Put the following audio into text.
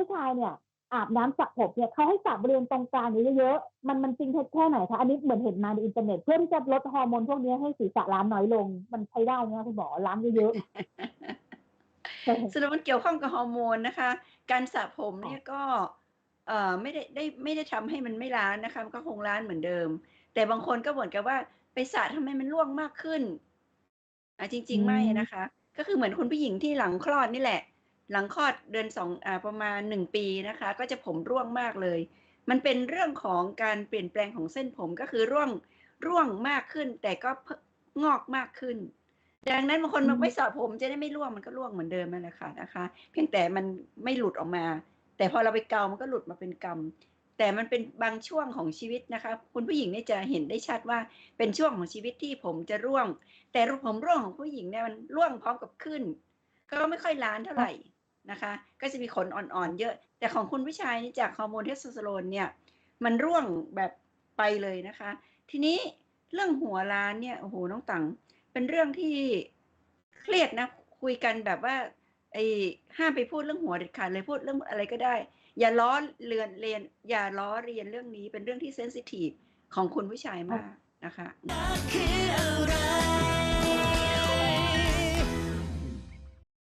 ผู้ชายเนี่ยอาบน้ำสระผมเนี่ยเขาให้สระบริเวณตรงกลางนี้เยอะๆมันมันจริงแค่ไหนคะอันนี้เหมือนเห็นมาในอินเทอร์เน็ตเพื่อที่จะลดฮอร์โมนพวกนี้ให้ศีรษะล้านน้อยลง มันใช้ได้ไหมคุณหมอล้านเยอะๆสรุปมันเกี่ยวข้องกับฮอร์โมนนะคะ การสระผมเนี่ยก็เอ่อไม่ได้ได้ไม่ได้ทำให้มันไม่ล้านนะคะมันก็คงล้านเหมือนเดิม แต่บางคนก็บ่นกันว่าไปสระทำไมมันร่วงมากขึ้นอะจริง ๆ ไม่นะคะ ก็คือเหมือนคุณผู้หญิงที่หลังคลอดนี่แหละ หลังคลอดเดือนสองอ่าประมาณหนึ่งปีนะคะ ก็จะผมร่วงมากเลย มันเป็นเรื่องของการเปลี่ยนแปลงของเส้นผมก็คือร่วงร่วงมากขึ้น แต่ก็เพิ่มงอกมากขึ้น ดังนั้นบางคนอืบอกมไม่สระผมจะได้ไม่ร่วงมันก็ร่วงเหมือนเดิมนั่นแหละค่ะนะคะ เพียงแต่มันไม่หลุดออกมา แต่พอเราไปเกา มันก็หลุดมาเป็นกรรมแต่มันเป็นบางช่วงของชีวิตนะคะ คุณผู้หญิงเนี่ยจะเห็นได้ชัดว่าเป็นช่วงของชีวิตที่ผมจะร่วง แต่ผมร่วงของผู้หญิงเนี่ยมันร่วงพร้อมกับขึ้น ก็ไม่ค่อยล้านเท่าไหร่ นะคะ ก็จะมีขนอ่อนๆเยอะ แต่ของคุณผู้ชายนี่จากฮอร์โมนเทสโทสเตอโรนเนี่ยมันร่วงแบบไปเลยนะคะ ทีนี้เรื่องหัวล้านเนี่ยโอ้โหน้องตังเป็นเรื่องที่เครียดนะคุยกันแบบว่าไอ้ห้ามไปพูดเรื่องหัวเด็ดขาดเลยพูดเรื่องอะไรก็ได้ อย่าล้อเลียนเรียน อย่าล้อเรียนเรื่องนี้เป็นเรื่องที่เซนซิทีฟของคุณผู้ชายมากนะคะ